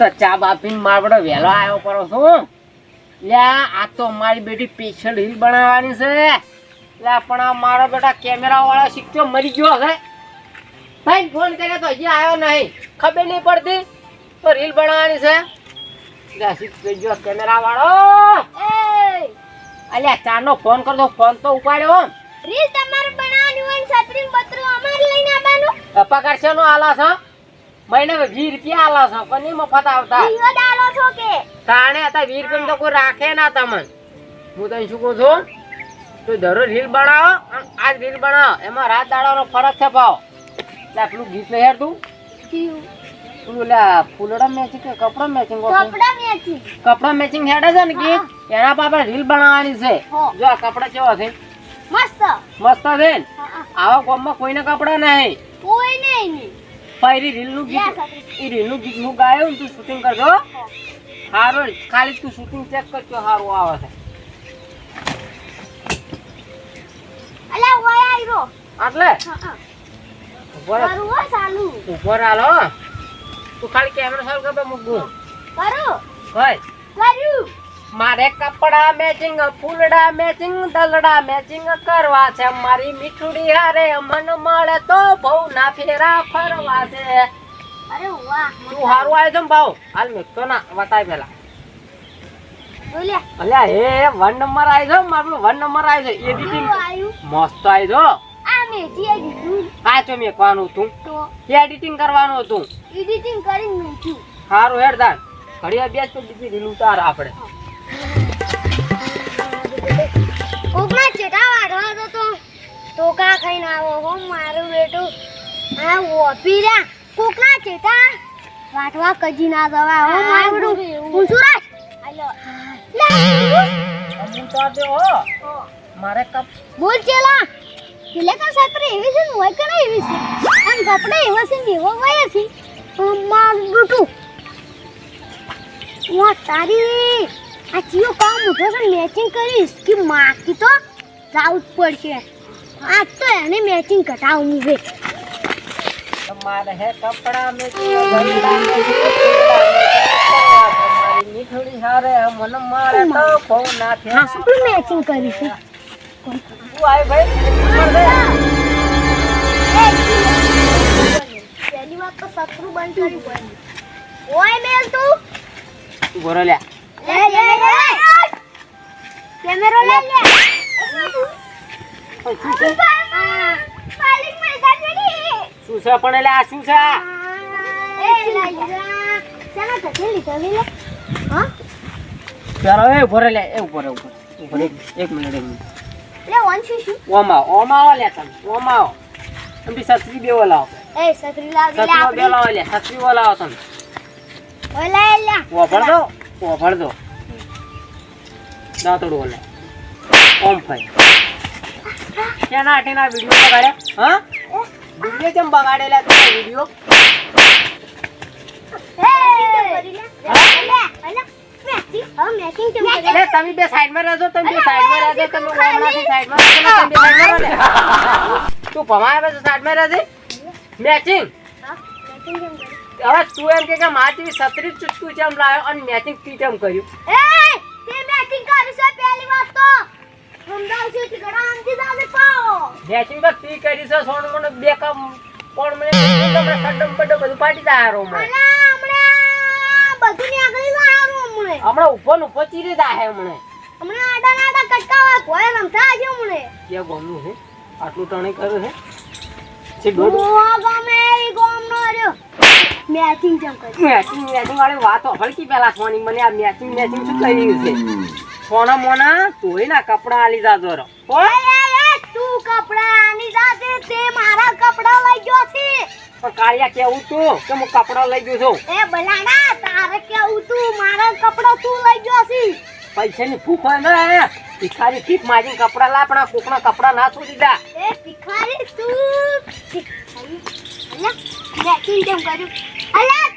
તો ચા બાપીને મારબડો વહેલો આવ્યો પડો છું લ્યા આ તો મારી બેટી સ્પેશિયલ રીલ બનાવવાની છે. લ્યા પણ આ મારો બેટા કેમેરા વાળા શીખ્યો મરી ગયો છે. ભાઈ ફોન કર્યો તો હજી આવ્યો નહીં. ખબર નહીં પડતી. તો રીલ બનાવવાની છે. લ્યા શીખી ગયો કેમેરા વાળો અલ્યા ચાનો ફોન કરતો ફોન તો ઉપાડ્યો રીલ તમારે બનાવવાની હોય છત્રી બત્રી અમારે લઈને આવવાનું. પગાર છે નો આલા છે? મહિને વીસ રૂપિયા આલા છો પણ નહીં મફત આવતા. વીડિયો છો કે? તાણે હતા વીર રૂપિયા તો કોઈ રાખે ના તમને. હું તને શું કહું છું? તું દરરોજ રીલ બનાવો આજ રીલ બનાવો. એમાં રાત દાડાનો ફરક છે ભાવ. એટલે પેલું ગીત નહીં હેરતું પેલું લે ફૂલડા મેચિંગ કે કપડા મેચિંગ કપડા મેચી કપડા મેચિંગ હેડે છે ને ગીત? એના પર આપણે રીલ બનાવવાની છે. જો આ કપડા કેવા છે? મસ્ત. મસ્ત છે. આવા કોમમાં કોઈને કપડા નહીં. કોઈ નહીં નહીં ફરી રીલનું લે ગીત. એ રીલનું ગીત હું ગાયું ને તું શૂટિંગ કરજો સારું ખાલી તું શૂટિંગ ચેક કરજો સારું આવે છે. કરું તું ખાલી કેમેરા સારું કરો મૂકવું કરું. કર્યું મારે કપડા મેચિંગ ફૂલડા મેચિંગ દલડા મેચિંગ કરવા છે. મારી મીઠુડી હારે મન મળે તો બહુ ના ફેરા ફરવા છે. અરે વાહ તું હારું આવ્યો છે ભાવ? હાલ મેકતો ના વટાય પેલા. અલ્યા એ વન નંબર આવી છે મારું વન નંબર આવી છે. એડિટિંગ મસ્ત આવી દીધું. આ મેકવાનું હતું. એડિટિંગ કરવાનું હતું. એડિટિંગ કરીને મેચ્યું સારું હેડ ઘડિયા બેસ તો બીજી રીલ ઉતાર આપણે. કોકના ચેટા વાળવા તો તો ટોકા ખાઈને આવો હો મારું બેટું. આ ઓપી રહ્યા કોકના ચેટા વાટવા કજી ના જવા હો મારું બેટું. હું સુરજ ઉતાર દે હો. મારે કપ બોલ ચેલા. પેલે કા સત્ર એવી છે હોય કે નહીં એવી છે? આમ કપડે એવા છે ને એવો હોય છે? મારું બેટું. વા તારી. આ ચિયો કામ મોટો છે મેચિંગ કરીશ કે માકી તો? જાવું જ પડશે આજ તો એને મેચિંગ કટાવું હું તમારે હે કપડા મેં ગંદા મેં તમારી મીઠડી મારે તો બહુ ના હા થયા શું મેચિંગ કરીશું તું આય ભાઈ પહેલી વાત તો શત્રુ બંધ કરી પડે ઓય મેલ તું. બોરો લ્યા. લે લે લે. કેમેરો લે લે. શું છે શું પણ એટલે આ શું છે? ચાલો એ ઊભો લે એ ઊભો રે ઊભો એક મિનિટ એક મિનિટ. લે વન શીશુ ઓમાં ઓમાં આવો લે તમે. ઓમાં તમે બી સસરી બેવો લાવો એ સત્રી લાવ લે સસરી બે લે સસરી વો તમે. ઓલા એલા ઓભળ દો ઓભળ દો દાંતડું ઓલે. ઓમ ભાઈ. ક્યાં આઠેના વીડિયો બગાડ્યા? હા? વીડિયો કેમ બગાડેલા તમે વીડિયો તમે બે સાઈડમાં રહેજો તમે બે સાઈડમાં રહેજો તમે સાઈડમાં રહેજો તમે સાઈડમાં રહો તું ભમાય આવે સાઈડમાં રહેજે. મેચિંગ હવે તું એમ કે કે મારી જેવી સત્રી ચૂચકું ચમ લાવ્યો અને મેચિંગ તી ચમ કર્યું? મેચિંગ તો. તી કરી છે સોન મને બે કમ કોણ મને તમને સડમ બડમ બધું પાટી જાય રો મને હમણાં ઊભો ને ઊભો ચીરી દાહે મને કે ગોમનું છે આટલું ટણે કર્યું છે મેચિંગ જમ કરી મેચિંગ મેચિંગ વાળી વાતો હળકી પેલા સોની મને આ મેચિંગ મેચિંગ શું કરી રહ્યું છે? સોના મોના તોય ના કપડા આલી જાજો રો. તું આલી સાથે તે મારા કપડા લઈ ગયો છે. પણ કાળિયા કેવું તું? કે હું કપડા લઈ ગયો છું? એ બલાડા તારે કેવું તું? મારા કપડા તું લઈ ગયો છે. પૈસાની ભૂખ હોય ને ભિખારી ભીખ માજીને કપડા લા પણ કોકના કપડા ના છોડી દીધા? એ ભિખારી તું. ભિખારી? અલ્યા મેં કેમ કર્યું? અલ્યા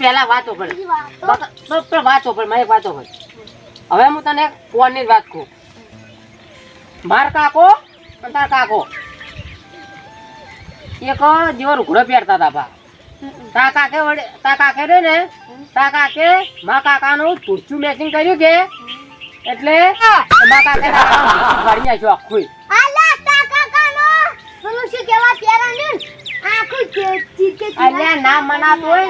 પેલા વાતો પડે વાતો પડે મારી વાતો કર. હવે હું તને ફોનની જ વાત કહું. માર કાકો અને તાર કાકો. એક જેવો રૂકડો પહેરતા હતા બા. તા કાકે વડે તા કાકે રે ને? તા કાકે મા કાકાનું ટૂરચું મેચિંગ કર્યું કે? એટલે મા કાકે તારા કાકાનું ફાડી નાખ્યું આખું. આલા તા કાકાનો? પેલું શું કેવા પ્યારા ને આખું ચે- ચી- ચી- અલ્યા ના મનાતો હોય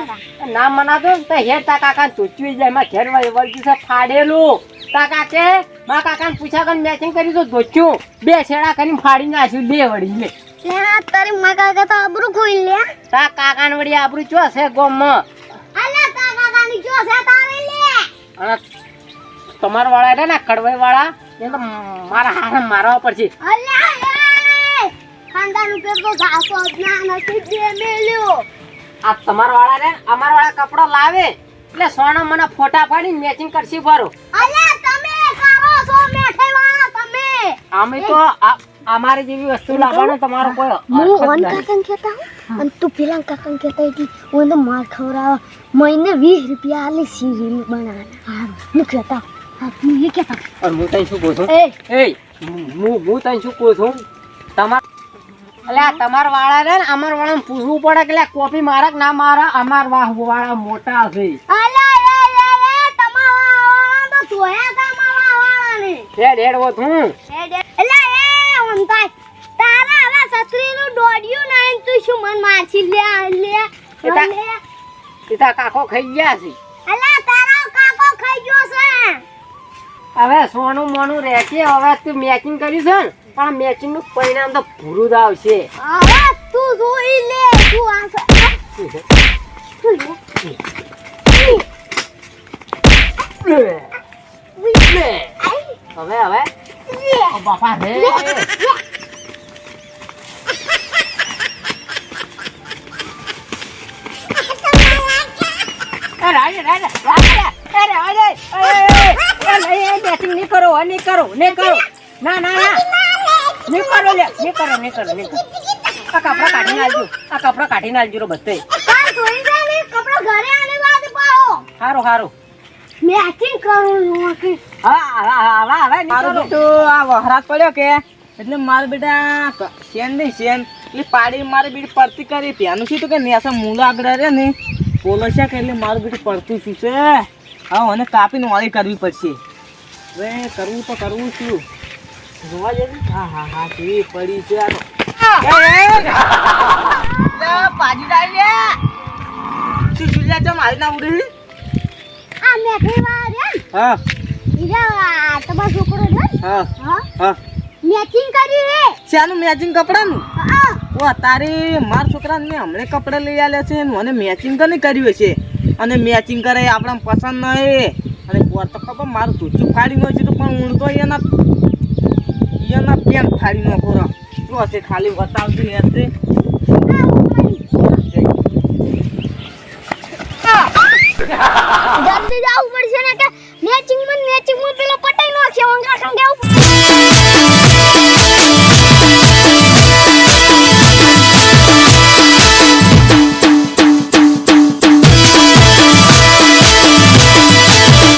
ના? મનાતું તો હે તા કાકા ચૂચવી જાય એમાં ઘેર વળી વળગી છે ફાડેલું. તા કાકે મા કાકાને પૂછ્યા કરીને મેચિંગ કરી તો ધોચ્યું બે છેડા કરીને ફાડી નાખ્યું. બે વળી લે. તારી મા કાકા તો આબરૂ ખોઈ લે તા કાકાને વળી આબરૂ ચો છે ગોમમાં? અલે તા કાકાની જો છે તારે લે? અને તમાર વાળા એટલે ને કડવાઈ વાળા એ તો મારા હાથ મારવા પડશે. અલ્યા એ! ખાનદાન ઉપર તો ઘાસો જ ના નથી દે મેલ્યો. આ તમાર વાળા ને અમાર વાળા કપડો લાવે. એટલે સોના મને ફોટા પાડી મેચિંગ કરશે ભરો અલે તમે કરો છો મેઠે વાળા તમે. અમે તો અમારી જેવી વસ્તુ લાવવાનો તમારો કોઈ હું ઓન કાકન કહેતા હું અને તું પેલા કાકા કહેતા હતી હું તો માર ખવડાવવા મહિને વીસ રૂપિયા આલી સીરીલ બનાવવાના. હારું. હું કહેતા હા એ કહેતા. અને હું તઈ શું કહું છું? એ. એ હું હું તઈ શું કહું છું? તમાર એટલે તમાર વાળા ને અમાર વાળાને પૂછવું પડે કે કોફી કોપી મારા કે ના મારા? અમાર વાહ વાળા મોટા છે. અલ્યા એ એ એ તમારા તો જોયા તમારા વાળાને. હેડ હેડ વોત હું અલ્યા એ ઓનતાઈ તારા હવે છત્રીનું દોડ્યો નહીં તું શું મન મારછી લે લે પિતા કાકો ખાઈ ગયા છે. અલા તારો કાકો ખાઈ ગયો છે. હવે સોનું મોનું રહે છે હવે તું મેચિંગ કર્યું છે ને પણ મેચિંગનું પરિણામ તો ભૂરું જ આવશે. હવે તું જોઈ લે તું આ હવે હવે. બાપા રે અરે રાજે રાજે રાજે અરે અરે અરે એ બેટિંગ નહીં કરો નહીં કરો નહીં કરો ના ના ના. નહીં કરો લે નહીં કરો નહીં કરો નહીં કરો આ કપડા કાઢીને આલજો આ કપડા કાઢીને આલજો રો બધે. તાર ધોઈ દે ને કપડાં ઘરે આને વાદ પાડો સારું સારું મેચિંગ કરું હા હા હા હા હવે મારું કરો આ વહરાત પડ્યો કે એટલે માર બેટા શેન નહીં શેન. એટલે પાડી મારી બીડ પડતી કરી પેનું શું કે નેસા મૂળ આગળ રે ને પોલો કરીને કે એટલે મારું બીજું પડતું શું છે? હા મને કાપીને વાળી કરવી પડશે. હવે કરવું તો કરવું શું જોવા જઈએ હા હા હા કેવી પડી છે આ પાજી છે મારી ના ઉડી? આ મેઠી વાદ હે. ઈરા તમારો છોકરો છે ને? હા. હા. હા. મેચિંગ કરી રે શાનું મેચિંગ કપડાનું? હા. ઓ અત્યારે માર છોકરાને હમણે કપડાં લઈ આવ્યા છે મને મેચિંગ તો નહીં કર્યું છે અને મેચિંગ કરે એ પસંદ પસંદ નહીં અને પોર તો ખબર મારું ધૂચું ફાડી નો છે તો પણ તો એના એના પેન્ટ ફાડી નાખો શું હશે ખાલી બતાવતી હશે. જલ્દી જવું પડશે ને કે મેચિંગમાં મેચિંગ પેલો પટાઈ નો છે સંગે